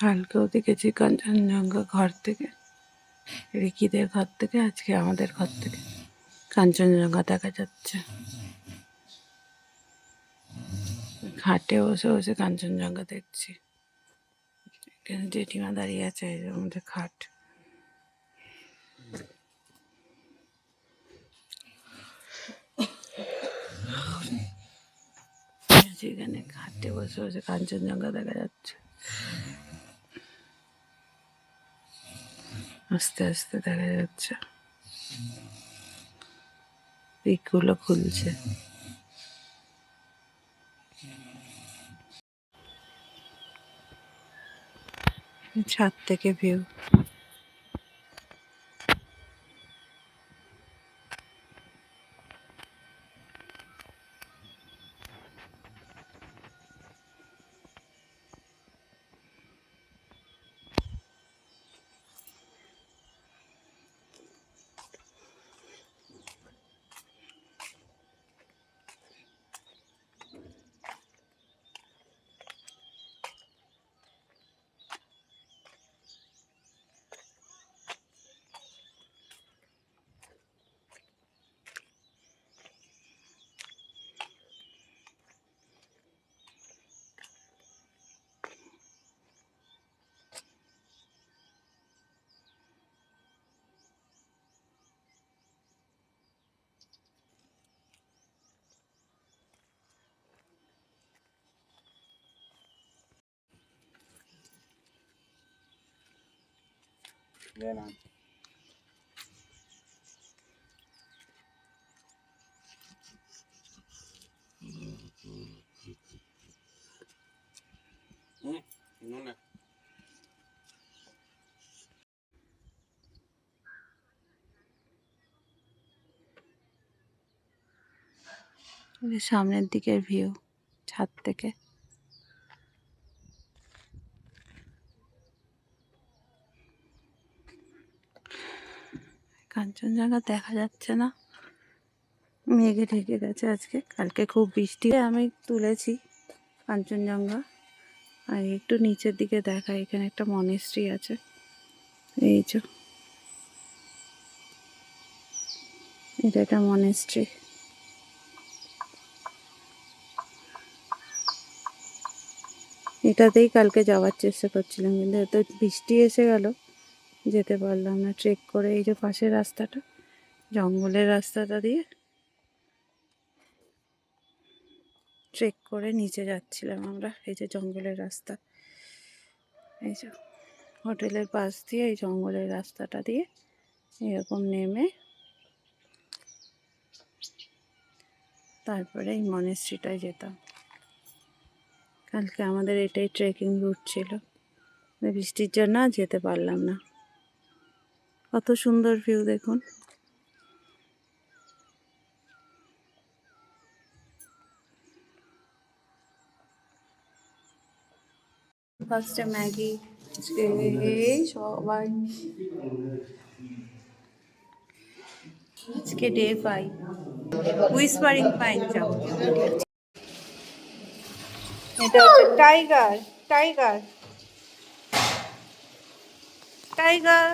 কালকেও দেখেছি কাঞ্চনজঙ্ঘা ঘর থেকে, রিকিদের ঘর থেকে, আজকে আমাদের ঘর থেকে। কাঞ্চনজঙ্ঘা দেখা যাচ্ছে। ঘাটে বসে বসে কাঞ্চনজঙ্ঘা দেখছি। এখানে জেঠিমা দাঁড়িয়ে আছে আমাদের খাট এখানে ঘাটে বসে বসে কাঞ্চনজঙ্ঘা দেখা যাচ্ছে। আস্তে আস্তে দেখা যাচ্ছে। পিকগুলো খুলছে। ছাদ থেকে ভিউ সামনের দিকের ভিউ ছাদ থেকে। কাঞ্চনজঙ্ঘা দেখা যাচ্ছে না। মেঘে ঢেকে গেছে আজকে। কালকে খুব বৃষ্টি আমি তুলেছি কাঞ্চনজঙ্ঘা। আর একটু নিচের দিকে দেখা, এখানে একটা মনেস্ট্রি আছে। এই যে। এটা একটা মনেস্ট্রি এটাতেই কালকে যাওয়ার চেষ্টা করছিলাম, কিন্তু এত বৃষ্টি এসে গেল। যেতে পারলাম না ট্রেক করে এই যে পাশের রাস্তাটা, জঙ্গলের রাস্তাটা দিয়ে ট্রেক করে নিচে যাচ্ছিলাম আমরা, এই যে জঙ্গলের রাস্তা। এই যে হোটেলের পাশ দিয়ে এই জঙ্গলের রাস্তাটা দিয়ে এরকম নেমে তারপরে এই মনেস্ট্রিটায় যেতাম। কালকে আমাদের এটাই ট্রেকিং রুট ছিল। বৃষ্টির জন্য যেতে পারলাম না। কত সুন্দর ভিউ দেখুন। ফার্স্টে ম্যাগি সবাই। আজকে ডে পাই হুইসপারিং পাইন যাব এটা হচ্ছে tiger tiger tiger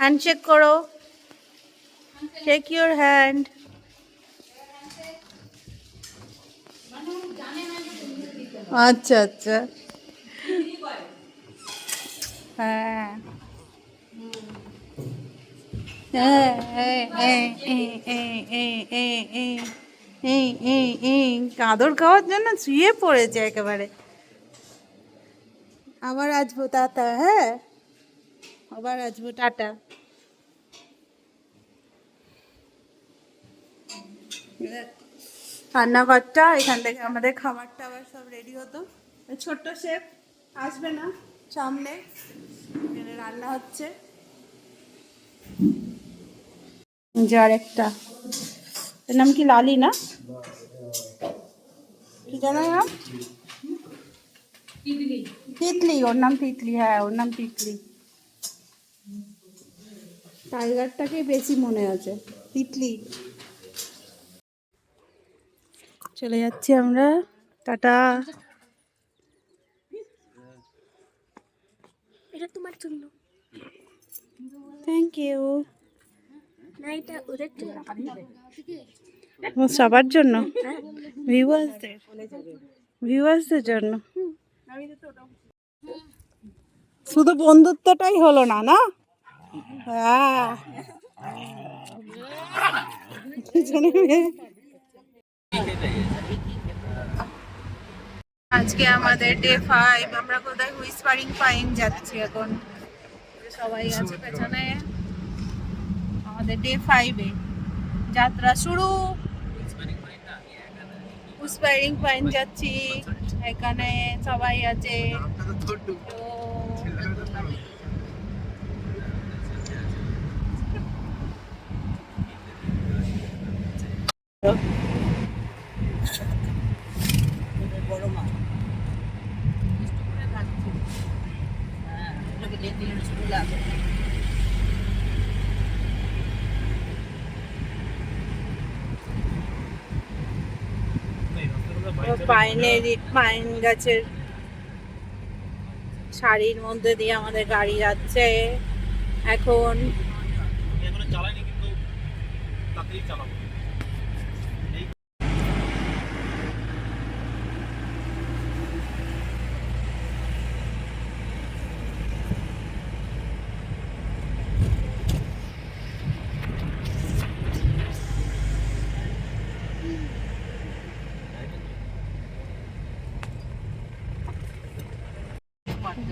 hand handshake করো। শেক ইউর হ্যান্ড আচ্ছা আচ্ছা। হ্যাঁ। কাঁদর খাওয়ার জন্য শুয়ে পড়েছে একেবারে। আবার আসব, টাটা হ্যাঁ? আবার আসব, টাটা। রান্নাঘরটা এখান থেকে আমাদের খাবারটা আবার সব রেডি হতো। ছোট্ট শেফ আসবে না সামনে এখানে রান্না হচ্ছে। যার একটা। নাম কি লালি না? কি জানো নাম? তিতলি ওর নাম তিতলি হ্যাঁ ওর নাম তিতলি। টাইগারটাকে বেশি মনে আছে। তিতলি। চলে যাচ্ছি আমরা। টাটা। এটা তোমার জন্য। থ্যাংক ইউ না এটা ওদের জন্য। সবার জন্য? হ্যাঁ ভিউয়ার্সদের ভিউয়ার্সদের জন্য। শুধু বন্ধুত্বটাই হলো না না? হ্যাঁ। পিছনে মেয়ে। আজকে আমাদের ডে ফাইভ আমরা কোথায় হুইসপারিং পাইন যাচ্ছি এখন। সবাই আছে পেছনে। আমাদের ডে ফাইভে যাত্রা শুরু। হুইসপারিং পাইন যাচ্ছি এখানে সবাই আছে। তো পাইনের পাইন গাছের শাড়ির মধ্যে দিয়ে আমাদের গাড়ি যাচ্ছে। এখন চালাইনি কিন্তু তাতেই চালাবো।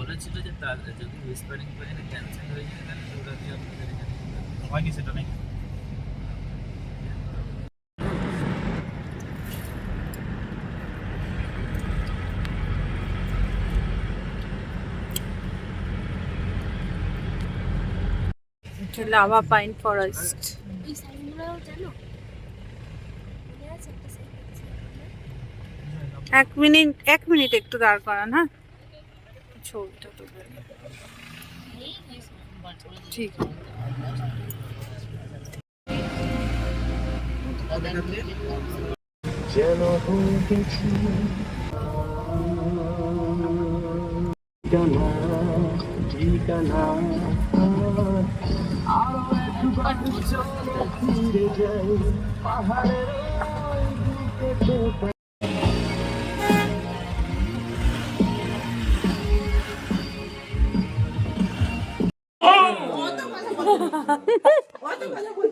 বলেছিল যে তার যদি হুইসপারিং পাইনে ক্যান্সেল হয়ে যায় তাহলে ওরা দিয়ে আপনাদের এখানে হয়নি সেটা নেই লাভা পাইন ফরেস্ট এই সাইনগুলো জানো? এক মিনিট এক মিনিট একটু দাঁড় করান হ্যাঁ? ছবিটা তুলে। ঠিক। যেন ঠিকানা ঠিকানা। ওই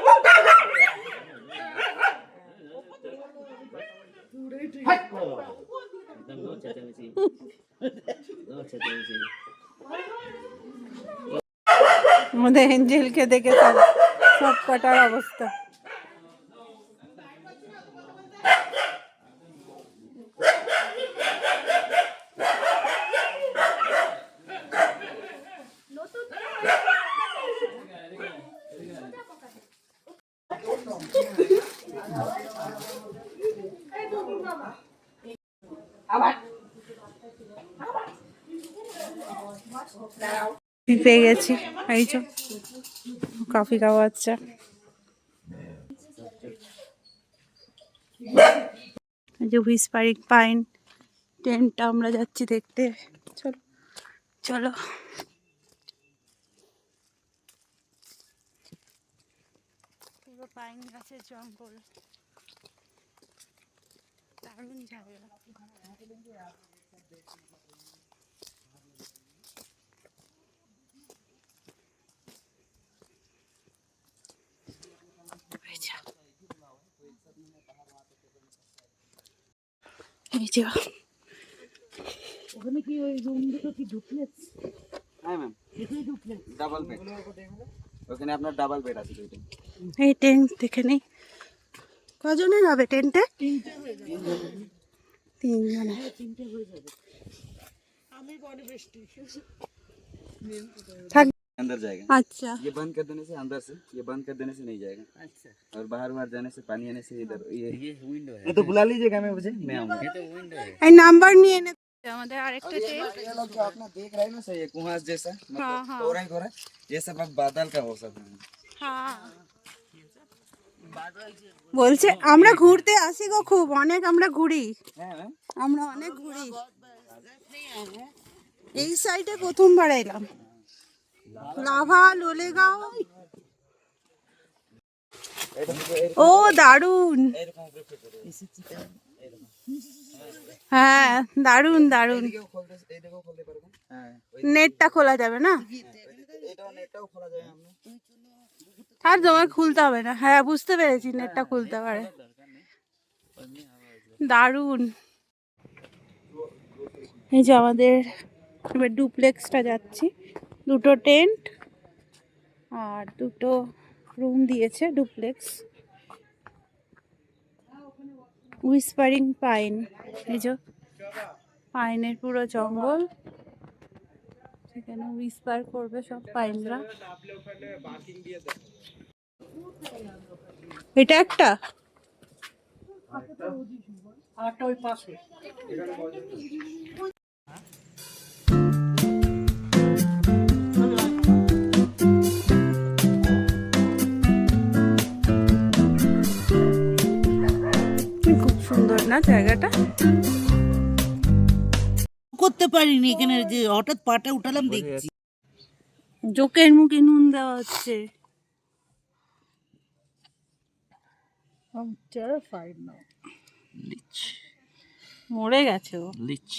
বুকেতে একদম নো চেঁচামেচি নো চেঁচামেচি আমাদের এঞ্জেলকে দেখে সব সব কটার অবস্থা পেয়ে গেছি। এই তো কফি খাওয়াচ্ছে এই যে হুইসপারিং পাইন টেন্টটা আমরা যাচ্ছি দেখতে। চলো চলো। পুরো পাইন গাছের জঙ্গল। দারুণ জায়গা এই যে। এই যে হ্যাঁ ম্যাম ডাবল বেড ওখানে আপনার ডাবল বেড আছে দুইটা এই টেন্ট দেখে নেই কজনের হবে টেন্টে তিনজনের থাক अंदर जाएगा আচ্ছা ये बंद कर देने से अंदर से ये बंद कर देने से नहीं जाएगा अच्छा और बाहर बाहर जाने से पानी आने से इधर ये ये विंडो है ये तो बुला लीजिएगा मैं मुझे मैं आऊंगा ये तो विंडो है এই নাম্বার নিয়ে নে আমাদের আরেকটা টেন্ট ये लोग जो अपना देख रहे हैं ना सही है कुहास जैसा हाँ, मतलब हाँ। कोहरा ही कोहरा ये सब अब बादल का हो सकता है হ্যাঁ বলছে আমরা ঘুরতে আসি গো খুব অনেক আমরা ঘুরি আমরা অনেক ঘুরি এই সাইডে প্রথমবার এলাম লাভা লোলেগাঁও ও দারুণ হ্যাঁ দারুণ দারুণ নেটটা খোলা যাবে না আর তোমার খুলতে হবে না। হ্যাঁ বুঝতে পেরেছি নেটটা খুলতে পারে। দারুণ এই যে আমাদের এবার ডুপ্লেক্সটা যাচ্ছি। দুটো টেন্ট আর দুটো রুম দিয়েছে ডুপ্লেক্স। উইসপারিং পাইন এই যে পাইনের পুরো জঙ্গল। সেখানে উইসপার করবে সব পাইনরা এটা একটা? খুব সুন্দর না জায়গাটা? করতে পারিনি এখানে যে হঠাৎ পাটা উঠালাম দেখছি। জোকের মুখে নুন দেওয়া হচ্ছে। মরে গেছে ও। লিচ।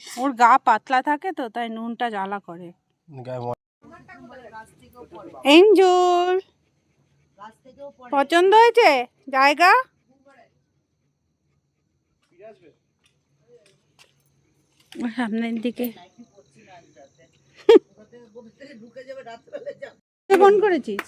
ওর গা পাতলা থাকে তো তাই নুনটা জ্বালা করে। এঞ্জুর পছন্দ হয়েছে? জায়গা? সামনের দিকে। ফোন করেছিস?